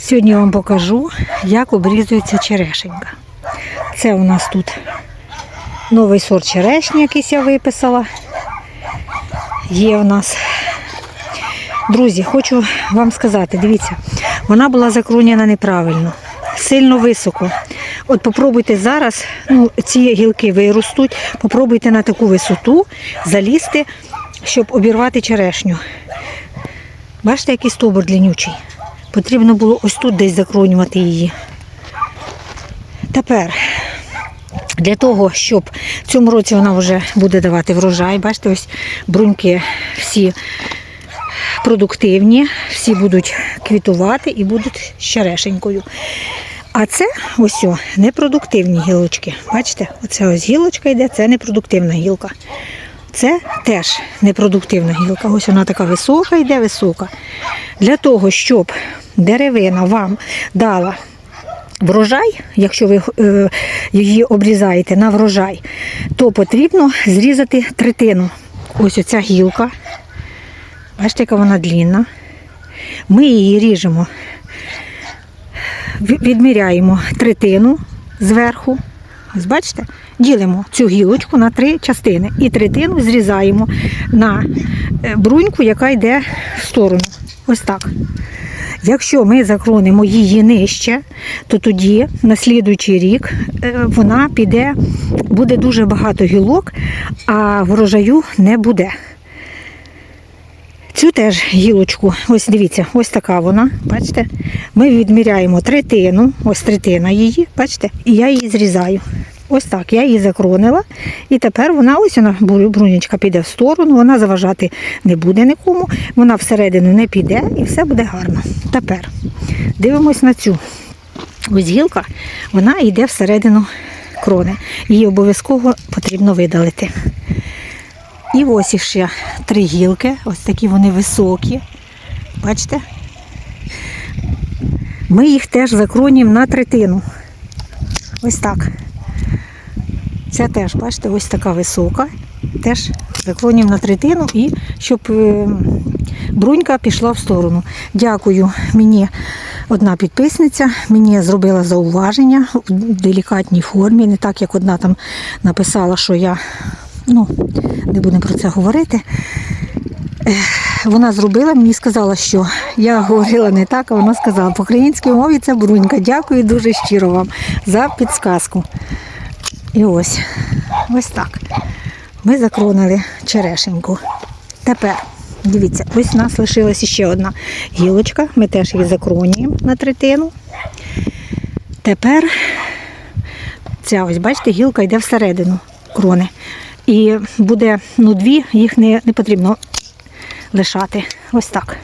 Сьогодні я вам покажу, як обрізується черешенька. Це у нас тут новий сорт черешні, якийсь я виписала. Є у нас. Друзі, хочу вам сказати, дивіться, вона була закрунена неправильно, сильно високо. От попробуйте зараз, ну, ці гілки виростуть, попробуйте на таку висоту залізти, щоб обірвати черешню. Бачите, який стовбур длинючий. Потрібно було ось тут десь закронювати її. Тепер, для того, щоб в цьому році вона вже буде давати врожай, бачите, ось бруньки всі продуктивні, всі будуть квітувати і будуть з черешенькою. А це ось о, непродуктивні гілочки. Бачите, оце ось гілочка йде, це непродуктивна гілка. Це теж непродуктивна гілка. Ось вона така висока, йде висока. Для того, щоб деревина вам дала врожай, якщо ви е, її обрізаєте на врожай, то потрібно зрізати третину. Ось оця гілка. Бачите, яка вона длінна. Ми її ріжемо, відміряємо третину зверху. Ось бачите, ділимо цю гілочку на три частини і третину зрізаємо на е, бруньку, яка йде в сторону. Ось так. Якщо ми закронемо її нижче, то тоді на слідуючий рік е, вона піде, буде дуже багато гілок, а врожаю не буде. Цю теж гілочку, ось дивіться, ось така вона, бачите? Ми відміряємо третину, ось третина її, бачите, і я її зрізаю. Ось так, я її закронила. І тепер вона, ось вона, бру- брунячка піде в сторону, вона заважати не буде нікому, вона всередину не піде і все буде гарно. Тепер дивимось на цю. Ось гілка, вона йде всередину крони. Її обов'язково потрібно видалити. І ось іще три гілки, ось такі вони високі. Бачите? Ми їх теж закронюємо на третину. Ось так. Ця теж, бачите, ось така висока. Теж закронюємо на третину і щоб е, брунька пішла в сторону. Дякую мені одна підписниця. Мені зробила зауваження в делікатній формі, не так, як одна там написала, що я ну, не будемо про це говорити. Вона зробила, мені сказала, що я говорила не так, а вона сказала, по українській мові це брунька. Дякую дуже щиро вам за підсказку. І ось, ось так. Ми закронили черешеньку. Тепер, дивіться, ось у нас лишилася ще одна гілочка. Ми теж її закронюємо на третину. Тепер ця ось, бачите, гілка йде всередину крони. І буде ну, дві, їх не, не потрібно лишати. Ось так.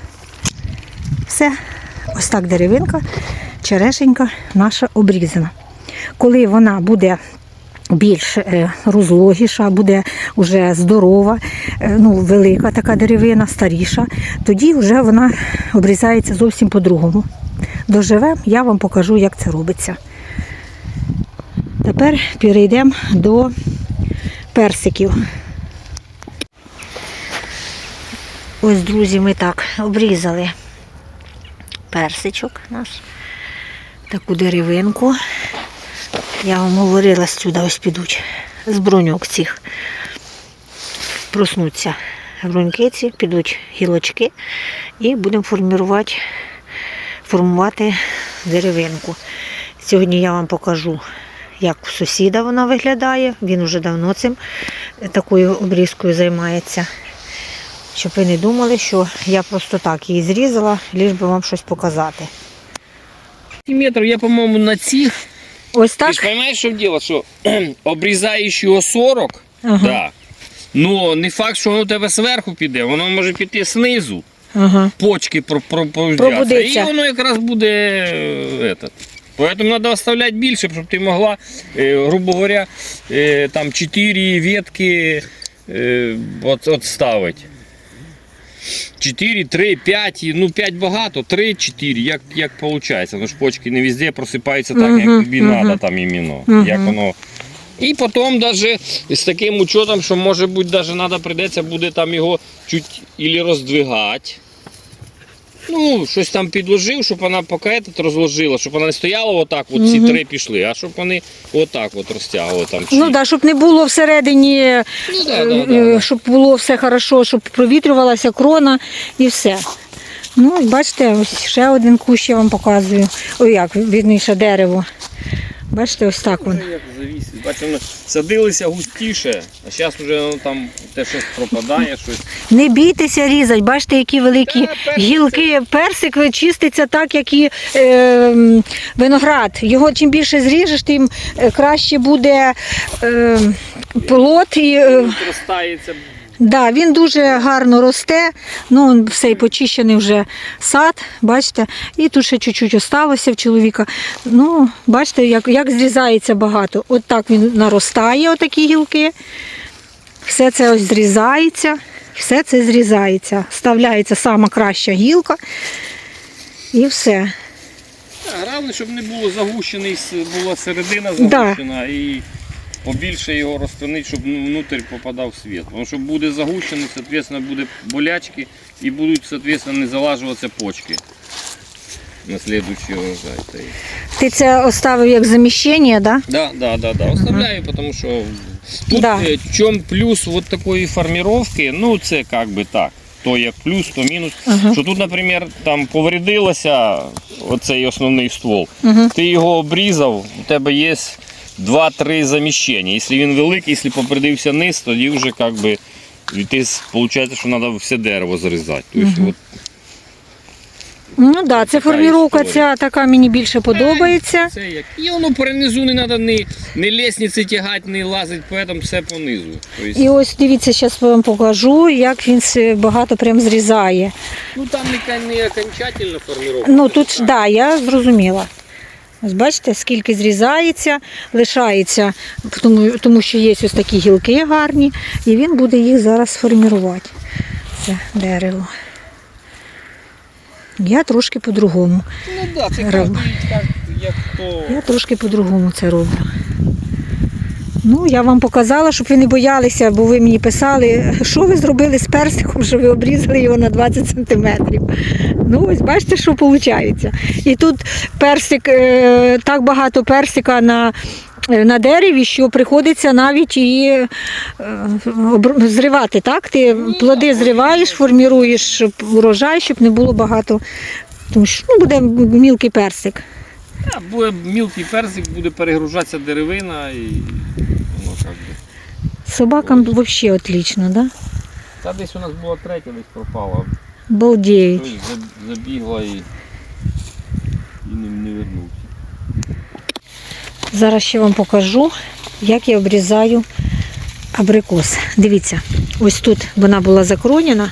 Все. Ось так деревинка, черешенька наша обрізана. Коли вона буде більш е, розлогіша, буде вже здорова, е, ну, велика така деревина, старіша, тоді вже вона обрізається зовсім по-другому. Доживемо, я вам покажу, як це робиться. Тепер перейдемо до персиків. Ось, друзі, ми так обрізали персичок наш, таку деревинку. Я вам говорила, сюди ось підуть з бруньок цих. Проснуться бруньки ці, підуть гілочки і будемо формувати, формувати деревинку. Сьогодні я вам покажу, як у сусіда вона виглядає. Він вже давно цим е, такою обрізкою займається. Щоб ви не думали, що я просто так її зрізала, ліж би вам щось показати. сантиметров я, по-моему, на цих. Ось Ты так. ж понимаешь, что дело, что обрізаєш його 40, Ага. да. Ну, не факт, що воно у тебе зверху піде, воно може піти знизу, Ага. почки про, про, Пробудиться. і воно якраз буде е, этот. Поэтому надо оставлять більше, щоб ти могла, е, грубо говоря, е, там 4 ветки е, от, от ставити. 4, 3, 5, ну 5 багато, 3, 4, як, як виходить. Ну ж почки не везде просипаються так, як тобі треба там іменно. Як воно. І потім навіть з таким учетом, що може бути навіть треба прийдеться буде там його чуть ілі роздвигати. Ну, щось там підложив, щоб вона этот розложила, щоб вона не стояла отак, от ці три пішли, а щоб вони отак от розтягували там. Ну так, да, щоб не було всередині, Ну, да, е, да, да, е, да. щоб було все хорошо, щоб провітрювалася крона і все. Ну, бачите, ось ще один кущ я вам показую. Ой, як, відніше дерево. Бачите, ось так воно. Бачимо, воно садилися густіше, а зараз вже воно там те щось пропадає, щось. Не бійтеся різати, бачите, які великі гілки. Персик чиститься так, як і е, виноград. Його чим більше зріжеш, тим е, краще буде е, плод. І, е, Розтається. Да, він дуже гарно росте. Ну, он все і почищений вже сад, бачите, і тут ще чуть-чуть осталося в чоловіка. Ну, бачите, як, як зрізається багато. От так він наростає, отакі гілки. Все це ось зрізається, все це зрізається. Вставляється сама краща гілка. І все. Головне, щоб не було загущений, була середина Да. загущена і побільше його розтонити, щоб ну, внутрь попадав світ. Тому що буде загущений, соответственно, буде болячки і будуть, соответственно, не залажуватися почки на слідуючий урожай. Ти це оставив як заміщення, да? Да, да, да, да. Оставляю, потому что тут Да. да. чем плюс вот такої формировки, ну це как би так. То як плюс, то мінус. Ага. Що тут, наприклад, там повредилося оцей основний ствол. Угу. Ти його обрізав, у тебе є 2-3 заміщення. Якщо він великий, якщо повредився низ, тоді вже как би, виходить, що треба все дерево зрізати. Тобто, от, Ну так, да, це форміровка ця така мені більше подобається. Це як. І воно перенизу не треба ні, ні лестниці тягати, ні лазити, поэтому все понизу. Тобто, І ось дивіться, зараз вам покажу, як він багато прям зрізає. Ну там не, не окончательно формировка. Ну тут ж да, я зрозуміла. Ось бачите, скільки зрізається, лишається, тому, тому що є ось такі гілки гарні, і він буде їх зараз сформірувати. Це дерево. Я трошки по-другому. Ну да, це Роб- кожен як, як хто. Я трошки по-другому це роблю. Ну, я вам показала, щоб ви не боялися, бо ви мені писали, що ви зробили з персиком, що ви обрізали його на 20 сантиметрів. Ну, ось бачите, що виходить. І тут персик, е, так багато персика на, е, на дереві, що приходиться навіть і е, зривати. Так? Ти плоди зриваєш, форміруєш урожай, щоб не було багато. Тому що ну, буде мілкий персик. Буде мілкий персик, буде перегружатися деревина і. Собакам взагалі отлично, да? Та десь у нас була третя, десь пропала. Балдеють. Хтось за- забігла і, і не, не вернувся. Зараз ще вам покажу, як я обрізаю абрикос. Дивіться, ось тут вона була закронена.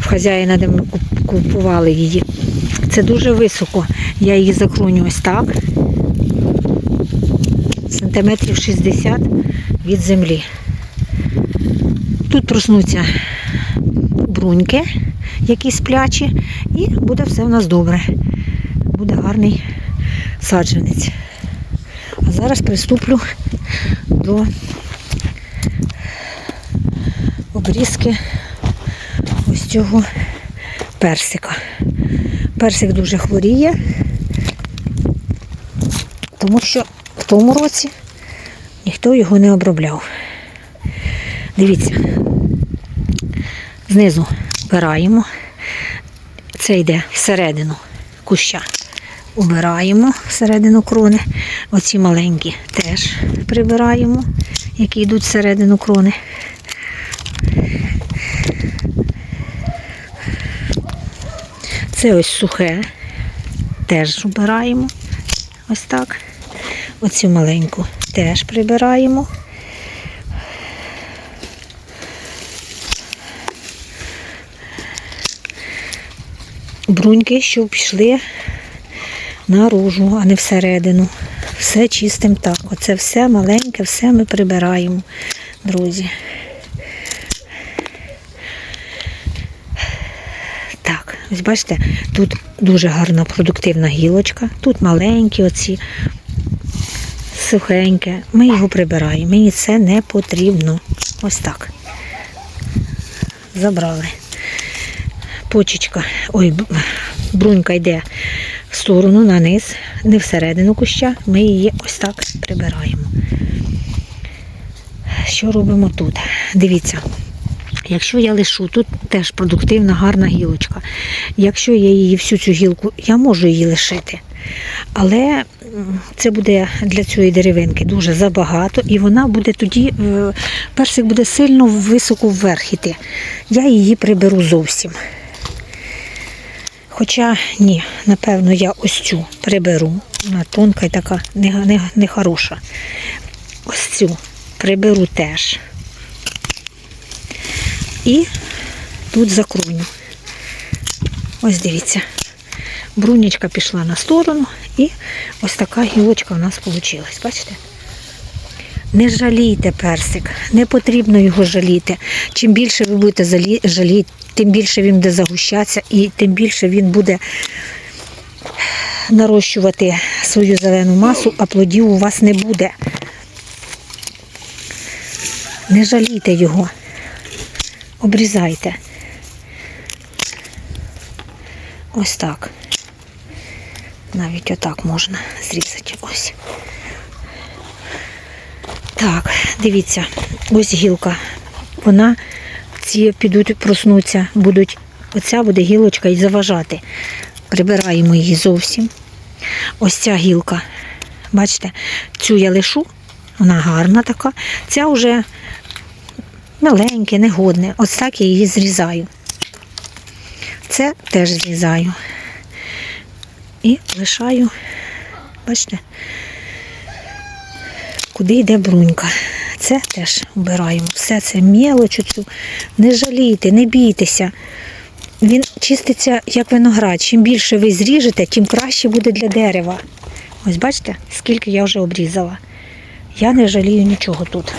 В хазяїна, де ми купували її. Це дуже високо. Я її закроню ось так. Сантиметрів 60 від землі. Тут проснуться бруньки, які сплячі, і буде все в нас добре. Буде гарний саджанець. А зараз приступлю до обрізки ось цього персика. Персик дуже хворіє, тому що в тому році ніхто його не обробляв. Дивіться, знизу вбираємо, це йде всередину куща. Убираємо всередину крони. Оці маленькі теж прибираємо, які йдуть всередину крони. Це ось сухе, теж убираємо. Ось так. Оцю маленьку теж прибираємо. Бруньки, щоб пішли наружу, а не всередину. Все чистим так. Оце все маленьке, все ми прибираємо, друзі. Так, ось бачите, тут дуже гарна продуктивна гілочка, тут маленькі оці, сухеньке. Ми його прибираємо. Мені це не потрібно. Ось так. Забрали. почечка, ой, брунька йде в сторону, на низ, не всередину куща, ми її ось так прибираємо. Що робимо тут? Дивіться. Якщо я лишу, тут теж продуктивна, гарна гілочка. Якщо я її всю цю гілку, я можу її лишити. Але це буде для цієї деревинки дуже забагато, і вона буде тоді, е, персик буде сильно високо вверх іти. Я її приберу зовсім. Хоча ні, напевно, я ось цю приберу. Вона тонка і така нехороша. Не, не ось цю приберу теж. І тут закруню. Ось дивіться. Брунічка пішла на сторону і ось така гілочка у нас вийшла. Бачите? Не жалійте персик, не потрібно його жаліти. Чим більше ви будете жаліти, тим більше він буде загущатися і тим більше він буде нарощувати свою зелену масу, а плодів у вас не буде. Не жалійте його, обрізайте. Ось так. Навіть отак можна зрізати. Ось. Так, дивіться, ось гілка. Вона, ці підуть, проснуться, будуть, оця буде гілочка і заважати. Прибираємо її зовсім. Ось ця гілка. Бачите, цю я лишу, вона гарна така. Ця вже маленьке, негодне. Ось так я її зрізаю. Це теж зрізаю. І лишаю, бачите, куди йде брунька. Це теж вбираємо. Все це мелоч цю. Не жалійте, не бійтеся. Він чиститься як виноград. Чим більше ви зріжете, тим краще буде для дерева. Ось бачите, скільки я вже обрізала. Я не жалію нічого тут.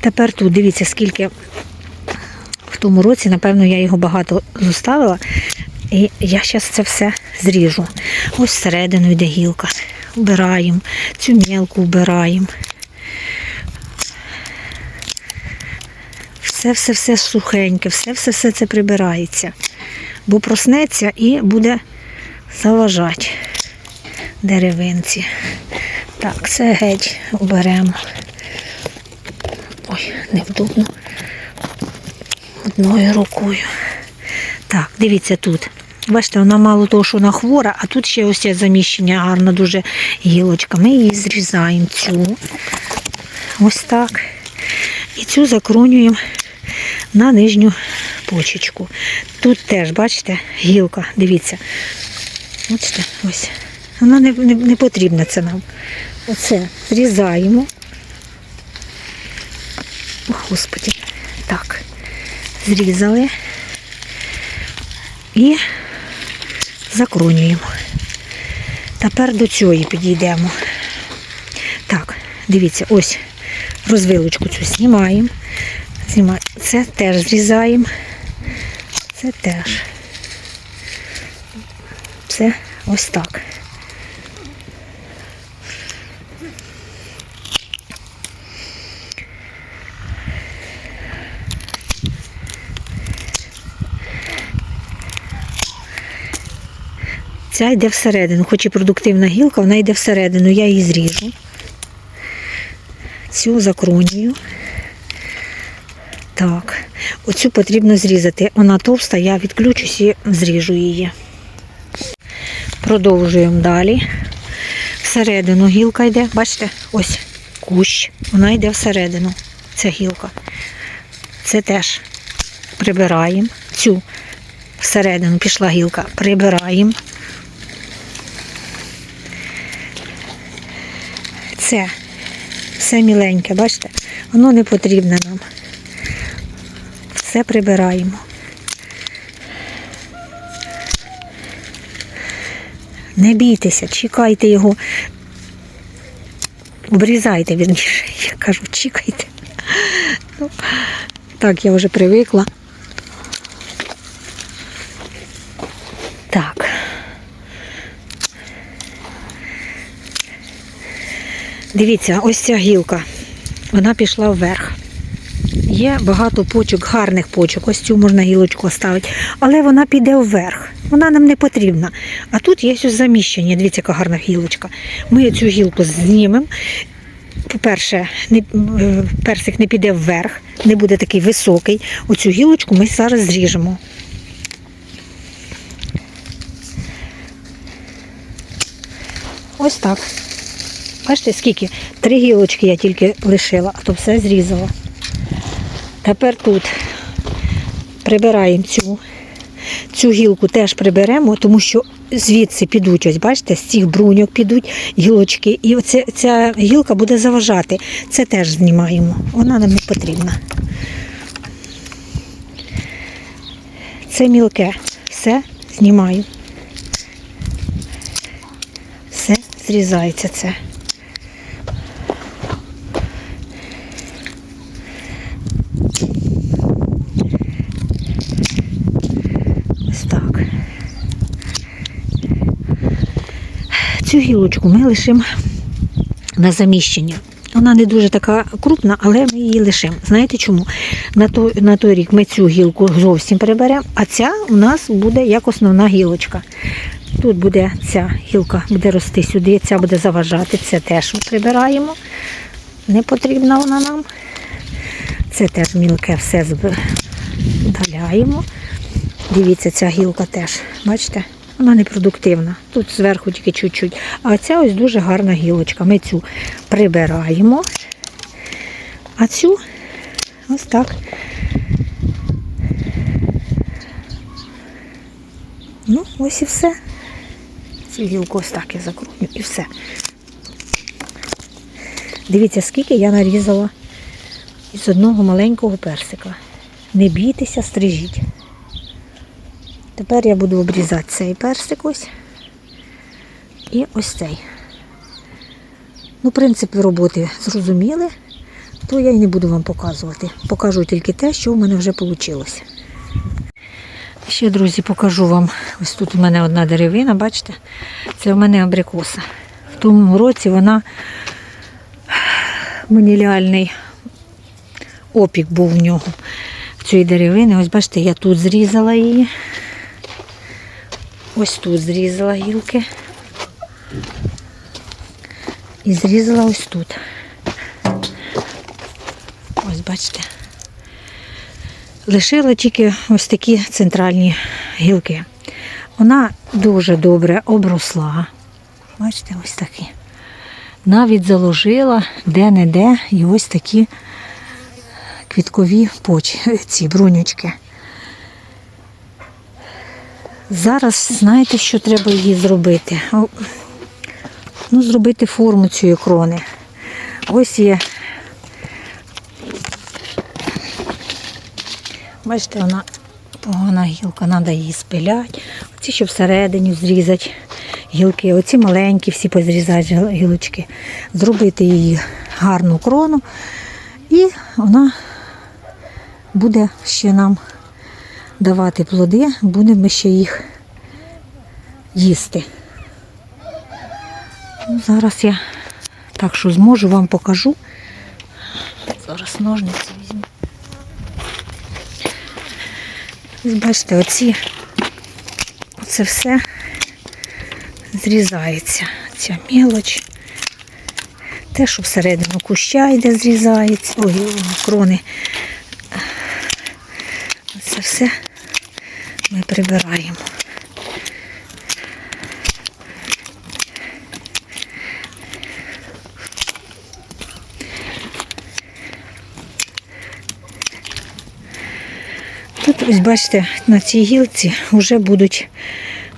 Тепер тут дивіться, скільки в тому році, напевно, я його багато зоставила. І я зараз це все зріжу. Ось всередину йде гілка. Вбираємо, цю мілку вбираємо. Все-все-все сухеньке, все-все-все це прибирається. Бо проснеться і буде заважати деревинці. Так, це геть оберемо. Ой, невдобно. Одною рукою. Так, дивіться тут. Бачите, вона мало того, що вона хвора, а тут ще ось це заміщення гарна дуже гілочка. Ми її зрізаємо цю. Ось так. І цю закрунюємо на нижню почечку. Тут теж, бачите, гілка, дивіться. Бачите, ось. Вона не, не, не потрібна це нам. Оце зрізаємо. О, Господи. Так. Зрізали і закрунюємо. Тепер до цієї підійдемо. Так, дивіться, ось розвилочку цю знімаємо. Це теж зрізаємо. Це теж. Це ось так. Ця йде всередину, хоч і продуктивна гілка, вона йде всередину, я її зріжу. Цю закронюю. Так, оцю потрібно зрізати. Вона товста, я відключусь і зріжу її. Продовжуємо далі. Всередину гілка йде, бачите, ось кущ, вона йде всередину. Ця гілка. Це теж прибираємо. Цю всередину пішла гілка, прибираємо. Це все міленьке, бачите? Воно не потрібне нам. Все прибираємо. Не бійтеся, чекайте його. Обрізайте, вірніше, я кажу, чекайте. Ну, так, я вже привикла. Так. Дивіться, ось ця гілка. Вона пішла вверх. є багато почок, гарних почок. Ось цю можна гілочку оставити, але вона піде вверх. Вона нам не потрібна. А тут є ось заміщення. Дивіться, яка гарна гілочка. Ми цю гілку знімемо. По-перше, е, персик не піде вверх, не буде такий високий. Оцю гілочку ми зараз зріжемо. Ось так. Бачите, скільки? Три гілочки я тільки лишила, а то все зрізала. Тепер тут прибираємо цю. Цю гілку теж приберемо, тому що звідси підуть, ось бачите, з цих бруньок підуть гілочки. І оця, ця гілка буде заважати. Це теж знімаємо. Вона нам не потрібна. Це мілке. Все знімаю. Все зрізається це. Ось так. Цю гілочку ми лишимо на заміщення. Вона не дуже така крупна, але ми її лишимо. Знаєте чому? На той, на той рік ми цю гілку зовсім приберемо, а ця у нас буде як основна гілочка. Тут буде ця гілка буде рости сюди, ця буде заважати, це теж прибираємо. Не потрібна вона нам. Це теж мілке все видаляємо. Дивіться, ця гілка теж, бачите, вона непродуктивна. Тут зверху тільки чуть-чуть. А ця ось дуже гарна гілочка. Ми цю прибираємо. А цю ось так. Ну, ось і все. Цю гілку ось так я закрою і все. Дивіться, скільки я нарізала із одного маленького персика. Не бійтеся, стрижіть. Тепер я буду обрізати цей персик ось. І ось цей. Ну, принцип роботи зрозуміли, то я і не буду вам показувати. Покажу тільки те, що в мене вже вийшло. Ще, друзі, покажу вам. Ось тут у мене одна деревина, бачите? Це у мене абрикоса. В тому році вона маніліальний опік був в нього в цій деревини. Ось бачите, я тут зрізала її. Ось тут зрізала гілки. І зрізала ось тут. Ось бачите. Лишила тільки ось такі центральні гілки. Вона дуже добре обросла. Бачите, ось такі. Навіть заложила де-не-де і ось такі квіткові почі, ці брунючки. Зараз знаєте, що треба її зробити? Ну, зробити форму цієї крони. Ось є. Бачите, вона погана гілка, треба її спиляти. Оці, що всередині зрізати гілки, оці маленькі, всі позрізати гілочки, зробити її гарну крону. І вона буде ще нам давати плоди, будемо ще їх їсти. Ну, Зараз я так що зможу, вам покажу. Зараз ножниці візьму. Ось бачите, оці, оце все зрізається. Ця мелоч. Те, що всередину куща йде, зрізається. Ой, крони. Це все прибираємо. Тут, ось бачите, на цій гілці вже будуть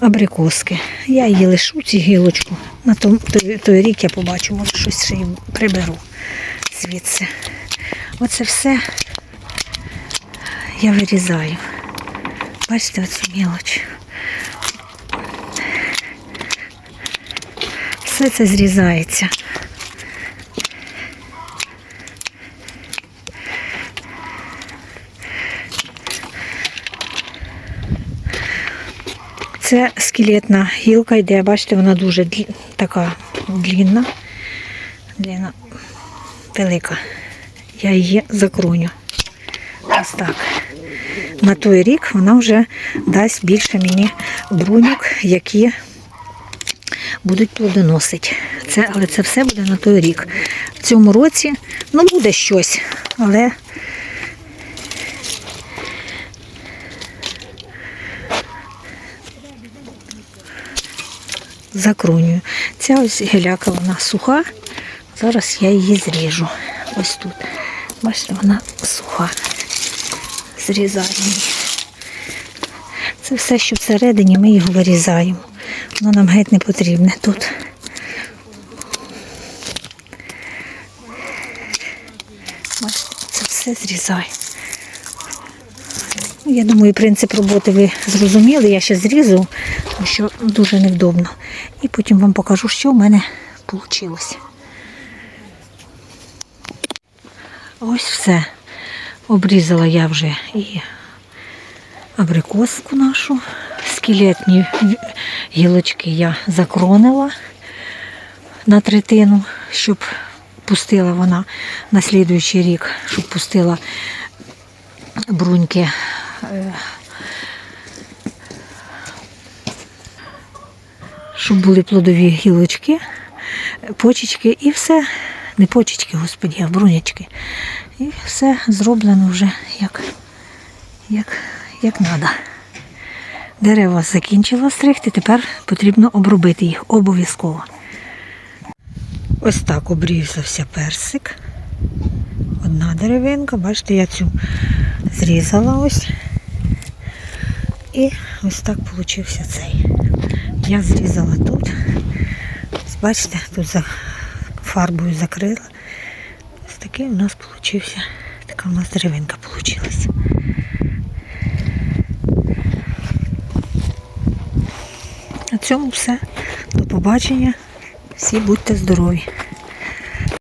абрикоски. Я її лишу цю гілочку. На той, той рік я побачу, може щось ще й приберу звідси. Оце все я вирізаю. Бачите оцю мілоч. Все це зрізається. Це скелетна гілка йде, бачите, вона дуже длі- така длінна, длінна, велика. Я її закроню. Ось так. На той рік вона вже дасть більше мені бруньок, які будуть плодоносити. Це, але це все буде на той рік. В цьому році ну, буде щось, але закрунюю. Ця ось геляка вона суха. Зараз я її зріжу. Ось тут. Бачите, вона суха. Зрізаємо. Це все, що всередині, ми його вирізаємо. Воно нам геть не потрібне тут. Це все зрізаємо. Ну, Я думаю, принцип роботи ви зрозуміли. Я ще зрізу, тому що дуже невдобно. І потім вам покажу, що в мене вийшло. Ось все. Обрізала я вже і абрикоску нашу. Скелетні гілочки я закронила на третину, щоб пустила вона на слідуючий рік, щоб пустила бруньки. е, Щоб були плодові гілочки, почечки і все. Не почечки, господі, а брунячки. І все зроблено вже як, як, як треба. Дерева закінчила стригти, тепер потрібно обробити їх обов'язково. Ось так обрізався персик. Одна деревинка, бачите, я цю зрізала ось. І ось так получився цей. Я зрізала тут. Бачите, тут за фарбою закрила. Такий у нас получився. Така у нас деревинка получилась. На цьому все. До побачення. Всі будьте здорові.